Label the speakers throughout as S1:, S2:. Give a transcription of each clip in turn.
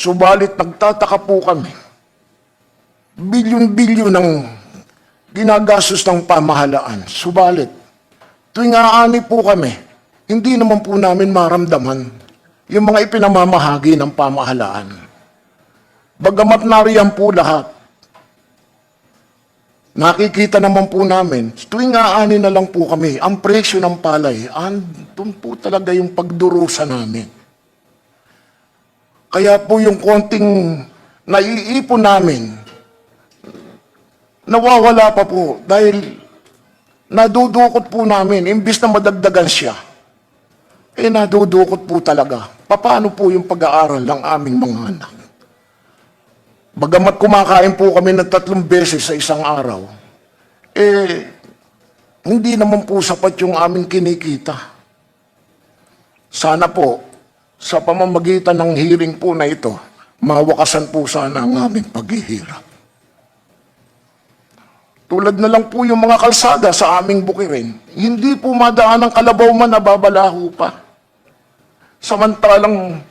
S1: Subalit nagtataka po kami. Bilyon-bilyon ng ginagastos ng pamahalaan. Subalit, tuwing aani po kami, hindi naman po namin maramdaman yung mga ipinamamahagi ng pamahalaan. Bagamat nariyan po lahat, nakikita naman po namin, tuwing aani na lang po kami, ang presyo ng palay, andun po talaga yung pagdurusa namin. Kaya po yung konting naiipon namin, nawawala pa po dahil nadudukot po namin, imbis na madagdagan siya, eh nadudukot po talaga. Paano po yung pag-aaral ng aming mga anak? Bagamat kumakain po kami ng tatlong beses sa isang araw, eh, hindi naman po sapat yung aming kinikita. Sana po, sa pamamagitan ng hearing po na ito, mawakasan po sana ang aming paghihirap. Tulad na lang po yung mga kalsada sa aming bukirin, hindi po madaan ng kalabaw man nababalaho pa. Samantalang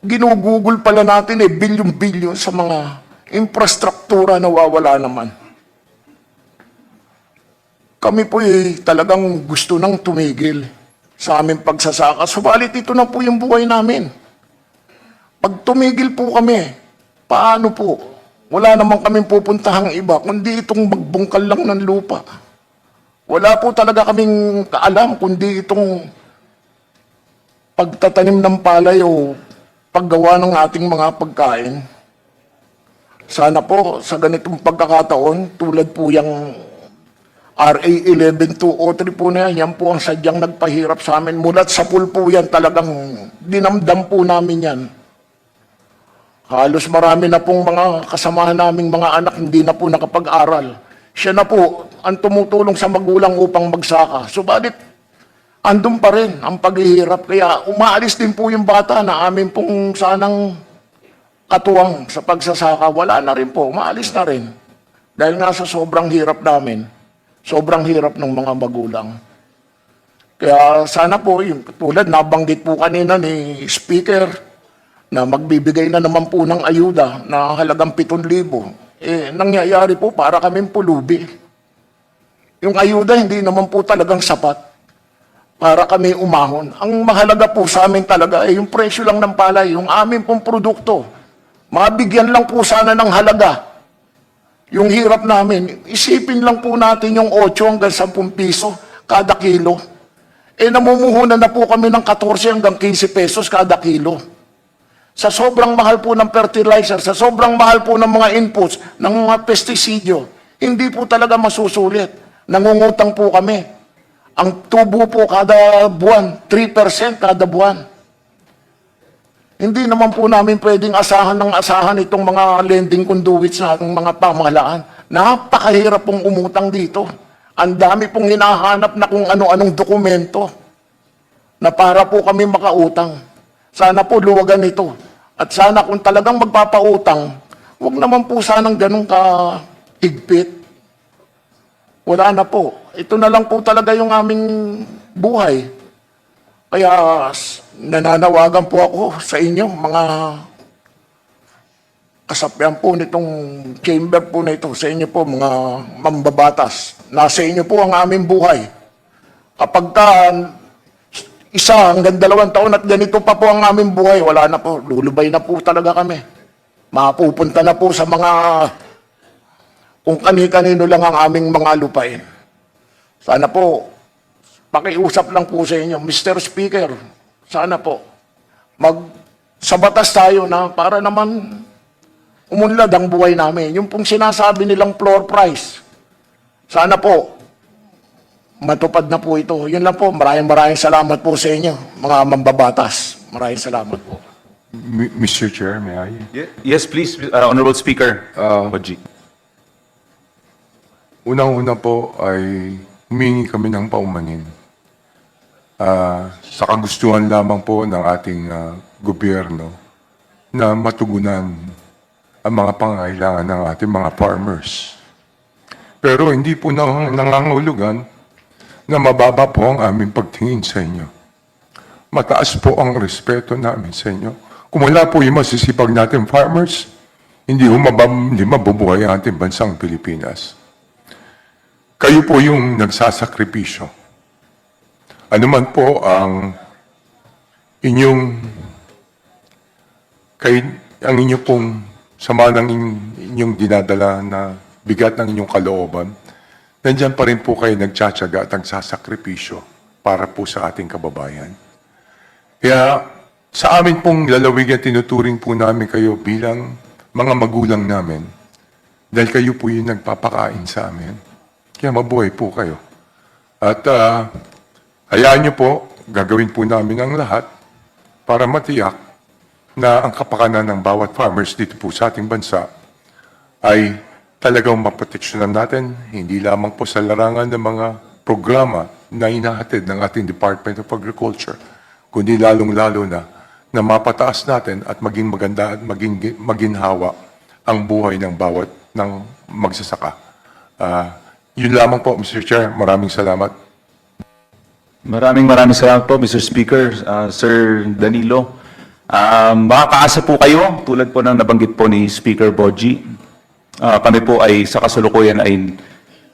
S1: ginugugol pala natin eh, bilyon-bilyon sa mga infrastruktura na wawala naman. Kami po eh, talagang gusto nang tumigil sa aming pagsasaka. Subalit ito na po yung buhay namin. Pag tumigil po kami, paano po? Wala naman kaming pupuntahang iba, kundi itong magbungkal lang ng lupa. Wala po talaga kaming kaalam, kundi itong pagtatanim ng palay o paggawa ng ating mga pagkain. Sana po sa ganitong pagkakataon, tulad po yung RA 11203 po na yan, yan po ang sadyang nagpahirap sa amin. Mulat sa pool po yan, talagang dinamdam po namin yan. Halos marami na pong mga kasamahan naming mga anak hindi na po nakapag-aral. Siya na po ang tumutulong sa magulang upang magsaka. Subalit, andun pa rin ang paghihirap. Kaya umaalis din po yung bata na amin pong sanang katuwang sa pagsasaka. Wala na rin po, umaalis na rin. Dahil nga sa sobrang hirap namin, sobrang hirap ng mga magulang. Kaya sana po, yung tulad nabanggit po kanina ni Speaker, na magbibigay na naman po ng ayuda na halagang 7,000. Eh, nangyayari po para kaming pulubi. Yung ayuda hindi naman po talagang sapat para kami umahon. Ang mahalaga po sa amin talaga ay yung presyo lang ng palay, yung amin pong produkto. Mabigyan lang po sana ng halaga. Yung hirap namin, isipin lang po natin yung 8 hanggang 10 piso kada kilo. Eh namumuhunan na po kami ng 14 hanggang 15 pesos kada kilo sa sobrang mahal po ng fertilizer, sa sobrang mahal po ng mga inputs, ng mga pestisidyo, hindi po talaga masusulit. Nangungutang po kami. Ang tubo po kada buwan, 3% kada buwan. Hindi naman po namin pwedeng asahan ng asahan itong mga lending conduits na ng mga pamahalaan. Napakahirap pong umutang dito. Ang dami pong hinahanap na kung ano-anong dokumento na para po kami makautang. Sana po luwagan ito. At sana kung talagang magpapautang, huwag naman po sanang ganun ka higpit. Wala na po. Ito na lang po talaga yung aming buhay. Kaya nananawagan po ako sa inyo, mga kasapyan po nitong chamber po na ito, sa inyo po mga mambabatas. Nasa inyo po ang aming buhay. Kapag ka isa hanggang dalawang taon at ganito pa po ang aming buhay, wala na po. Lulubay na po talaga kami. Mapupunta na po sa mga kung kani-kanino lang ang aming mga lupain. Sana po, pakiusap lang po sa inyo, Mr. Speaker, sana po, mag sa batas tayo na para naman umunlad ang buhay namin. Yung pong sinasabi nilang floor price, sana po, matupad na po ito. Yun lang po. Maraming maraming salamat po sa inyo, mga mambabatas. Maraming salamat po.
S2: M- Mr. Chair, may I?
S3: Ye- Yes, please, uh, Honorable Speaker.
S2: Uh,
S3: Oji.
S2: Unang-una po ay humingi kami ng paumanin. Ah, sa kagustuhan lamang po ng ating ah, gobyerno na matugunan ang mga pangailangan ng ating mga farmers. Pero hindi po na nangangulugan na mababa po ang aming pagtingin sa inyo. Mataas po ang respeto namin sa inyo. Kung wala po yung masisipag natin farmers, hindi, humabam, hindi mabubuhay ang ating bansang Pilipinas. Kayo po yung nagsasakripisyo. Ano man po ang inyong kay ang inyo pong sama ng in- inyong dinadala na bigat ng inyong kalooban, nandyan pa rin po kayo nagtsatsaga at nagsasakripisyo para po sa ating kababayan. Kaya sa amin pong lalawigan, tinuturing po namin kayo bilang mga magulang namin dahil kayo po yung nagpapakain sa amin. Kaya mabuhay po kayo. At ah, hayaan niyo po, gagawin po namin ang lahat para matiyak na ang kapakanan ng bawat farmers dito po sa ating bansa ay talagang maproteksyonan natin, hindi lamang po sa larangan ng mga programa na inahatid ng ating Department of Agriculture, kundi lalong-lalo na na mapataas natin at maging maganda at maging maginhawa ang buhay ng bawat ng magsasaka. Ah, yun lamang po, Mr. Chair. Maraming salamat.
S3: Maraming maraming salamat po, Mr. Speaker, uh, Sir Danilo. Um, makakaasa po kayo, tulad po ng nabanggit po ni Speaker Boji. Uh, kami po ay sa kasulukuyan ay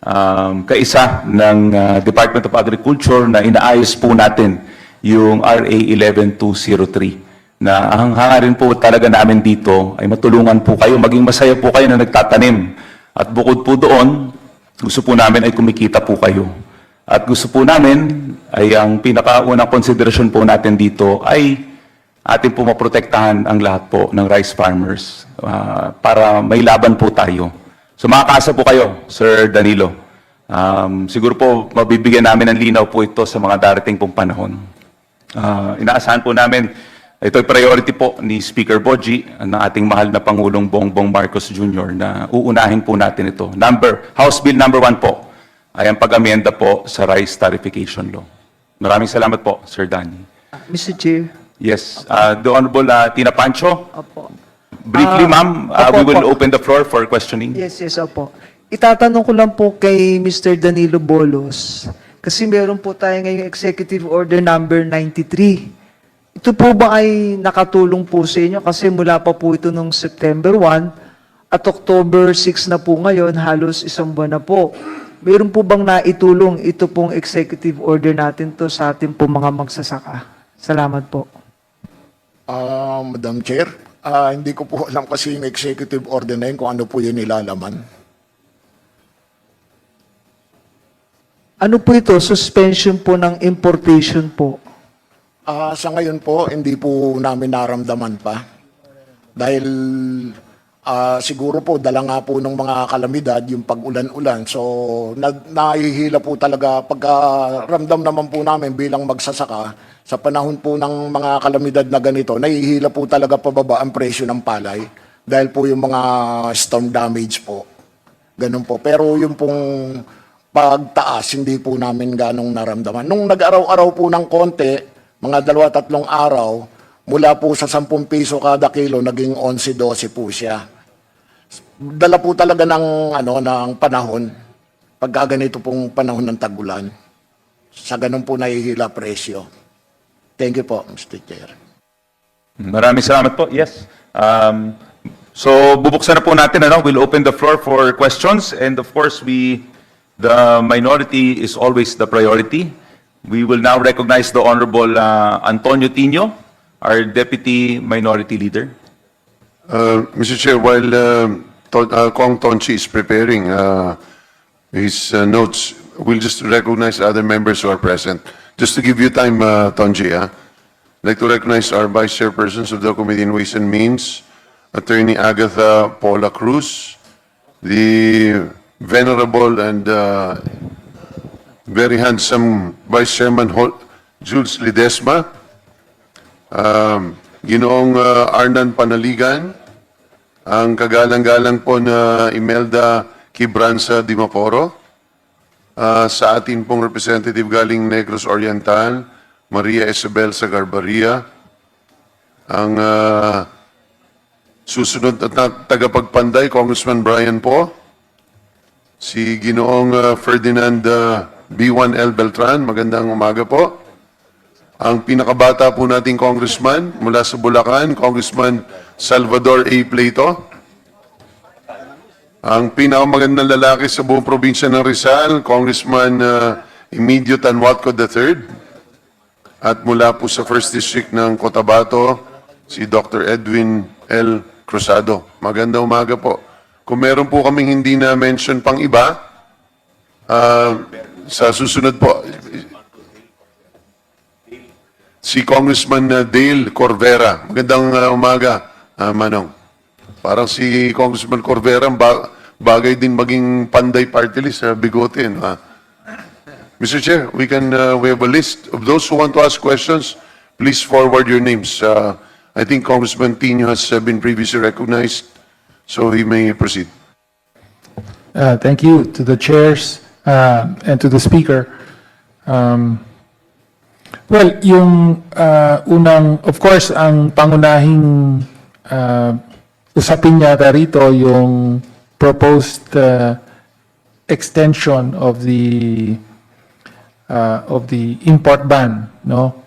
S3: um, kaisa ng uh, Department of Agriculture na inaayos po natin yung RA 11203 na ang hangarin po talaga namin dito ay matulungan po kayo, maging masaya po kayo na nagtatanim. At bukod po doon, gusto po namin ay kumikita po kayo. At gusto po namin ay ang pinakaunang konsiderasyon po natin dito ay atin po maprotektahan ang lahat po ng rice farmers ah, para may laban po tayo. So makakaasa po kayo, Sir Danilo. Um, siguro po mabibigyan namin ng linaw po ito sa mga darating pong panahon. Ah, inaasahan po namin, ito ay priority po ni Speaker Boji ng ating mahal na Pangulong Bongbong Marcos Jr. na uunahin po natin ito. Number, House Bill number one po ay ang pag-amenda po sa rice tarification law. Maraming salamat po, Sir Danny.
S4: Mr. Chair.
S3: Yes, uh, the Honorable uh, Tina Pancho.
S4: Opo.
S3: Briefly,
S4: Ah,
S3: ma'am, uh, we will
S4: opo.
S3: open the floor for questioning.
S4: Yes, yes, opo. Itatanong ko lang po kay Mr. Danilo Bolos. Kasi meron po tayo ngayong Executive Order number 93. Ito po ba ay nakatulong po sa inyo? Kasi mula pa po ito nung September 1 at October 6 na po ngayon, halos isang buwan na po. Meron po bang naitulong ito pong executive order natin to sa ating po mga magsasaka? Salamat po.
S1: Ah, Madam Chair, ah, hindi ko po alam kasi yung executive order na yun kung ano po yun nilalaman.
S4: Ano po ito? Suspension po ng importation po.
S1: Ah, sa ngayon po, hindi po namin naramdaman pa. Dahil ah, siguro po, dala nga po ng mga kalamidad, yung pag-ulan-ulan. So, na, nahihila po talaga, pagka ramdam naman po namin bilang magsasaka, sa panahon po ng mga kalamidad na ganito, nahihila po talaga pababa ang presyo ng palay. Dahil po yung mga storm damage po. Ganun po. Pero yung pong pagtaas, hindi po namin ganong naramdaman. Nung nag-araw-araw po ng konti, mga dalawa tatlong araw, mula po sa 10 piso kada kilo, naging 11-12 po siya. Dala po talaga ng, ano, ng panahon, pagka ganito pong panahon ng tagulan. Sa ganun po nahihila presyo. Thank you po, Mr. Chair.
S3: Maraming salamat po. Yes. Um, so, bubuksan na po natin, ano? We'll open the floor for questions. And of course, we, the minority is always the priority. We will now recognize the Honorable uh, Antonio Tino, our Deputy Minority Leader.
S5: Uh, Mr. Chair, while um, Ton- uh, Kong Tonchi is preparing uh, his uh, notes, we'll just recognize other members who are present. Just to give you time, uh, Tonji, ah, I'd like to recognize our Vice Chairpersons of the Committee on Ways and Means, Attorney Agatha Paula Cruz, the Venerable and uh, very handsome Vice Chairman Hol- Jules Lidesma, um, Ginoong uh, Arnan Panaligan, ang kagalang-galang po na Imelda Kibranza Dimaporo, ah, sa atin pong representative galing Negros Oriental, Maria Isabel Sagarbaria, ang ah, susunod at tagapagpanday, Congressman Brian po, si Ginoong ah, Ferdinand ah, B1L Beltran, magandang umaga po, ang pinakabata po nating congressman mula sa Bulacan, Congressman Salvador A. Plato. Ang pinakamagandang lalaki sa buong probinsya ng Rizal, Congressman uh, Emilio Tanwatco III. At mula po sa First District ng Cotabato, si Dr. Edwin L. Cruzado. Magandang umaga po. Kung meron po kaming hindi na mention pang iba, ah, sa susunod po, si Congressman uh, Dale Corvera. Magandang uh, umaga, ah, Manong. Parang si Congressman Corvera, ba- bagay din maging panday party list sa bigote. No? Mr. Chair, we can, uh, we have a list of those who want to ask questions. Please forward your names. Uh, I think Congressman Tino has uh, been previously recognized, so he may proceed.
S6: Uh, Thank you to the chairs uh, and to the speaker. Um, Well, yung uh, unang, of course, ang pangunahing uh, usapin yata rito yung proposed uh, extension of the uh, of the import ban, no?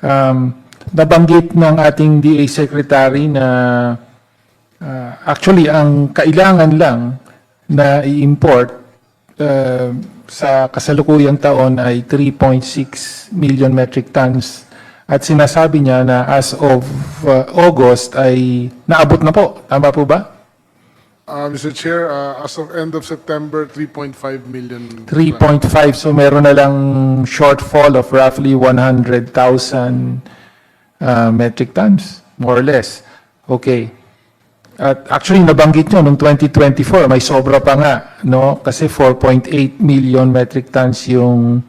S6: Um, nabanggit ng ating DA secretary na uh, actually ang kailangan lang na i-import uh, sa kasalukuyang taon ay 3.6 million metric tons at sinasabi niya na as of uh, August ay naabot na po. Tama po ba?
S7: Uh, Mr. Chair, uh, as of end of September, 3.5 million.
S6: 3.5 so meron na lang shortfall of roughly 100,000 uh, metric tons more or less. Okay. At actually nabanggit nyo noong 2024 may sobra pa nga no kasi 4.8 million metric tons yung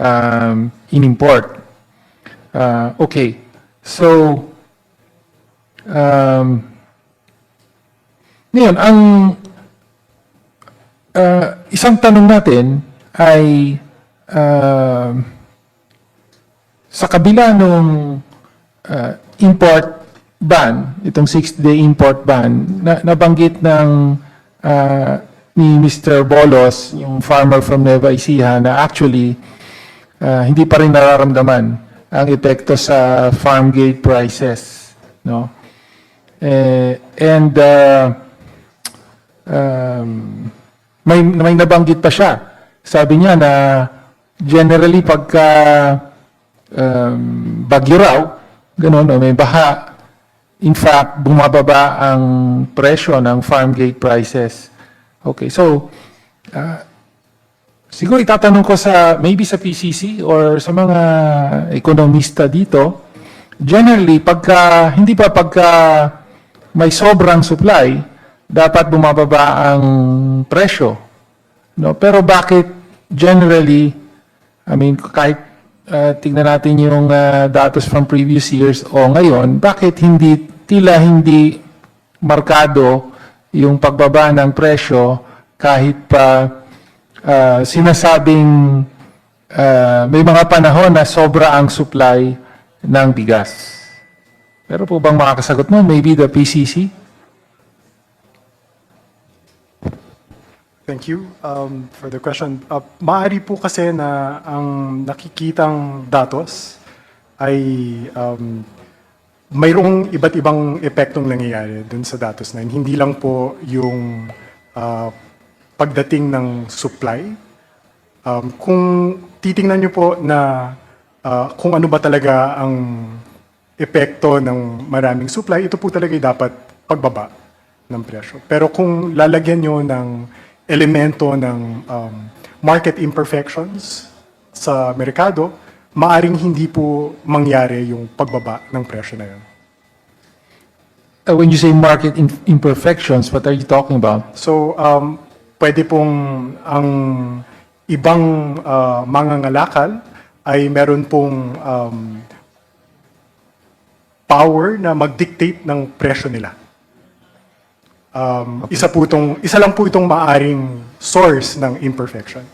S6: um, in-import. Uh, okay. So um, ngayon ang uh, isang tanong natin ay uh, sa kabila nung uh, import ban, itong six-day import ban, na, nabanggit ng uh, ni Mr. Bolos, yung farmer from Nueva Ecija, na actually uh, hindi pa rin nararamdaman ang epekto sa farm gate prices. No? Eh, and uh, um, may, may nabanggit pa siya. Sabi niya na generally pagka um, bagyo raw, ganun, o may baha, in fact, bumababa ang presyo ng farm gate prices. Okay, so, uh, siguro itatanong ko sa, maybe sa PCC or sa mga ekonomista dito, generally, pagka, hindi pa pagka may sobrang supply, dapat bumababa ang presyo. No? Pero bakit generally, I mean, kahit uh, tingnan natin yung uh, datos from previous years o ngayon, bakit hindi, tila hindi markado yung pagbaba ng presyo kahit pa uh, sinasabing uh, may mga panahon na sobra ang supply ng bigas. Pero po bang makakasagot mo? Maybe the PCC?
S8: Thank you um, for the question. Uh, maaari po kasi na ang nakikitang datos ay um, mayroong iba't ibang epektong nangyayari dun sa datos na yun. Hindi lang po yung uh, pagdating ng supply. Um, kung titingnan niyo po na uh, kung ano ba talaga ang epekto ng maraming supply, ito po talaga dapat pagbaba ng presyo. Pero kung lalagyan nyo ng elemento ng um, market imperfections sa merkado, maaring hindi po mangyari yung pagbaba ng presyo na yun.
S6: Uh, when you say market imperfections, what are you talking about?
S8: So, um, pwede pong ang ibang uh, mga ngalakal ay meron pong um, power na mag-dictate ng presyo nila. Um, isa po itong, isa lang po itong maaring source ng imperfection.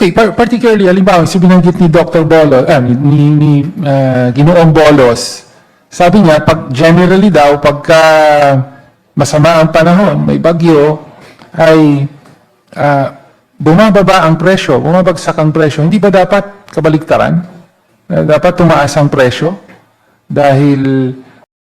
S6: Okay, par- particularly, halimbawa, si binanggit ni Dr. Bolo, ah, ni, ni, ni ah, Ginoong Bolos, sabi niya, pag generally daw, pagka masama ang panahon, may bagyo, ay ah, bumababa ang presyo, bumabagsak ang presyo. Hindi ba dapat kabaliktaran? na dapat tumaas ang presyo dahil